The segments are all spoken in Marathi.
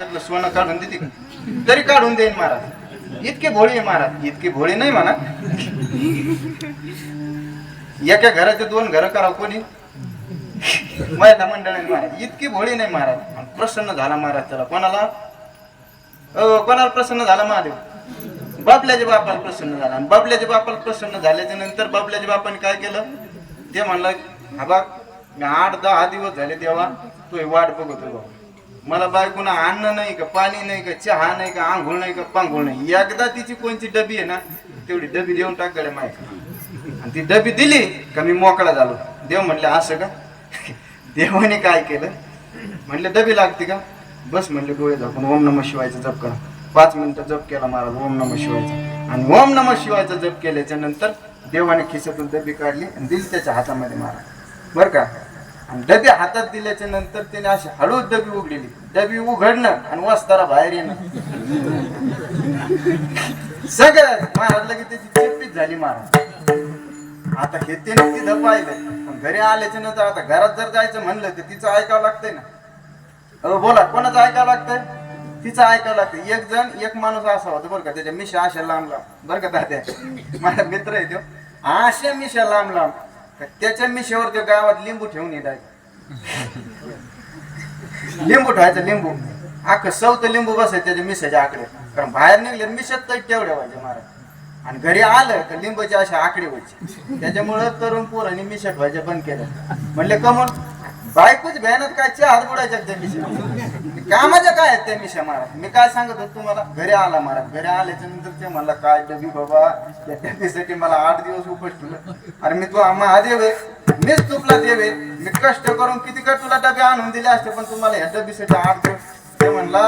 त्यातलं सोनं काढून देते. तरी काढून देईन महाराज. इतके भोळे आहे महाराज. इतके भोळे नाही म्हणा. एका घराचे दोन घर करावं कोणी? महिला मंडळ महाराज. इतकी भोळी नाही महाराज. प्रसन्न झाला महाराज त्याला. कोणाला? कोणाला प्रसन्न झाला महादेव? बाबल्याच्या बापाला प्रसन्न झाला. आणि बाबल्याच्या बापाला प्रसन्न झाल्याच्यानंतर बाबल्याच्या बापाने काय केलं? ते म्हणलं हा बा मी आठ दहा दिवस झाले तेव्हा तो वाट बघतो बाबा मला बायकोनं अन्न नाही का पाणी नाही का चहा नाही का आंघोळ नाही का पांघोळ नाही. एकदा तिची कोणची डबी आहे ना तेवढी डबी देऊन टाक गड्या माहिती आणि ती डबी दिली का मी मोकळा झालो. देव म्हणले असं का? देवाने काय केलं? म्हणले डबी लागते का? बस म्हणले डोळे झाकून ओम नम शिवायचा जप करा. पाच मिनिटं जप केला महाराज ओम नम शिवायचा. आणि ओम नम शिवायचा जप केल्याच्यानंतर देवाने खिशातून डबी काढली आणि दिली त्याच्या हातामध्ये महाराज. बरं का? आणि डबी हातात दिल्याच्या नंतर त्याने अशी हळूच डबी उघडली. डबी उघडणं आणि वस्तारा बाहेर येणं. सगळं महाराज लगेच त्याची चेपीच झाली महाराज. आता हे ते तिथं पाहिलं. पण घरी आल्याच्यानंतर आता घरात जर जायचं म्हणलं तर तिचं ऐकावं लागतंय ना. अहो बोला कोणाचं ऐकावं लागतंय? तिचं ऐकावं लागतं एक जण एक माणूस असा होता बरं का त्याच्या मिशा अशा लांब लांब. बरं का दाद्या? माझा मित्र आहे तो. अशा मिशा लांब लांब. त्याच्या मिशेवर त्या गावात लिंबू ठेवून येतात लिंबू ठेवायचं लिंबू. अख्खं सवत लिंबू बसायचं त्याच्या मिशाच्या आकडे. कारण बाहेर निघले मिशत तर तेवढे व्हायचे महाराज. आणि घरी आलं तर लिंबाचे असे आकडे व्हायचे. त्याच्यामुळं तरुण पोरांनी मिशट व्हायचे बंद केलं. म्हणले कमल बायकोच भयानत काय? चहा हात बुडायच्या त्या मिशा कामाच्या काय आहेत त्या मिशा महाराज? मी काय सांगत होतो तुम्हाला? घरी आला महाराज. घरी आल्याच्यानंतर ते म्हणला काय डबी बाबा? त्या डबीसाठी मला आठ दिवस उपवास ठेवलं. अरे मी तू महादेव आहे. मीच तुपला देव आहे. मी कष्ट करून किती का तुला डबे आणून दिले असते पण तुम्हाला ह्या डबीसाठी आठ दिवस. ते म्हणला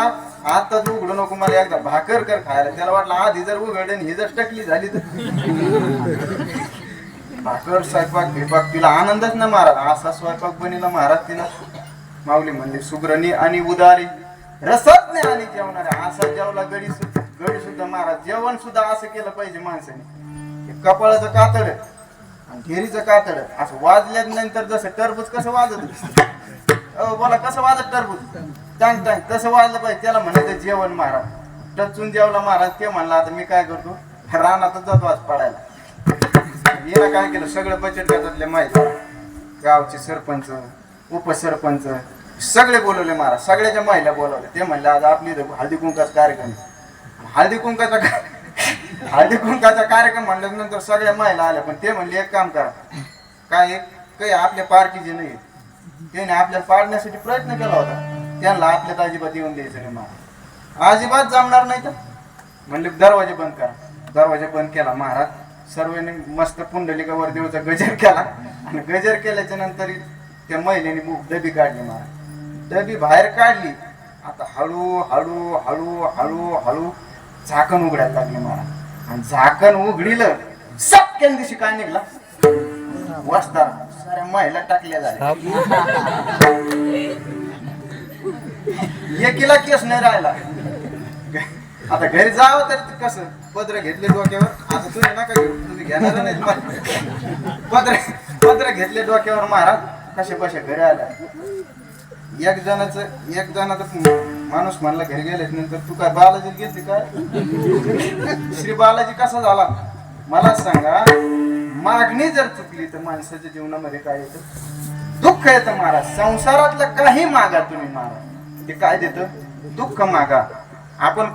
आता तू उघडू नको मला एकदा भाकर कर खायला. त्याला वाटलं आधी जर उघडे ही जर टकली झाली तर. भाकर स्वयंपाक बिपाक तिला आनंदच ना महाराज. असा स्वयंपाक बनिला महाराज तिला माऊली म्हणली सुग्रणी आणि उदारी रसच नाही आणि जेवणारे. असा जेवला गडी सुद्धा गडी सुद्धा महाराज जेवण सुद्धा असं केलं पाहिजे माणसाने. कपाळाचं कातड आणि घेरीचं कातड असं वाजल्यानंतर जसं टरबूज कसं वाजत बोला कसं वाजत टरबूज? टांग टांग तसं वाजलं पाहिजे. त्याला म्हणायचं जेवण महाराज. टचून जेवला महाराज ते म्हणला आता मी काय करतो? रानातच जातो आज पडायला. हिनं काय केलं? सगळं बचत गटातले माहिती गावचे सरपंच उपसरपंच सगळे बोलवले महाराज. सगळ्याच्या महिला बोलवले ते म्हणले आज आपली इथं हळदी कुंकाचा कार्यक्रम हळदी कुंकाचा हळदी कुंकाचा कार्यक्रम म्हणल्यानंतर सगळ्या महिला आल्या. पण ते म्हणले एक काम करा. काय एक काही आपल्या पार्टीचे नाही त्याने आपल्याला पाडण्यासाठी प्रयत्न केला होता. त्यांना आपल्यात अजिबात येऊन द्यायचं रे महाराज. अजिबात जमणार नाही तर? म्हणले दरवाजे बंद करा. दरवाजा बंद केला महाराज. सर्वांनी मस्त पुंडलिकावर देवचा गजर केला. आणि गजर केल्याच्यानंतर त्या महिलेने डबी काढली महाराज डबी बाहेर काढली. आता हळू हळू हळू हळू हळू झाकण उघडायला लागले महाराज आणि झाकण उघडीलं सटक्यान दिवशी काय निघला? वस्तार साऱ्या महिला टाकल्या झाल्या. एकीला केस नाही राहिला. आता घरी जावं तर कसं? पत्र घेतले डोक्यावर. आता तुम्ही नका घेऊ. तुम्ही घेणार नाही. पत्र पत्र घेतले डोक्यावर महाराज. कसे कसे घरी आल्या. एक जणाच एक जणाचं माणूस म्हणला घरी गेले नंतर तू काय बालाजी गेली काय? श्री बालाजी कसा झाला? मला सांगा मागणी जर चुकली तर माणसाच्या जीवनामध्ये काय येतं? दुःख येतं महाराज. संसारातलं काही मागा तुम्ही महाराज. ते काय देतं? दुःख मागा. आपण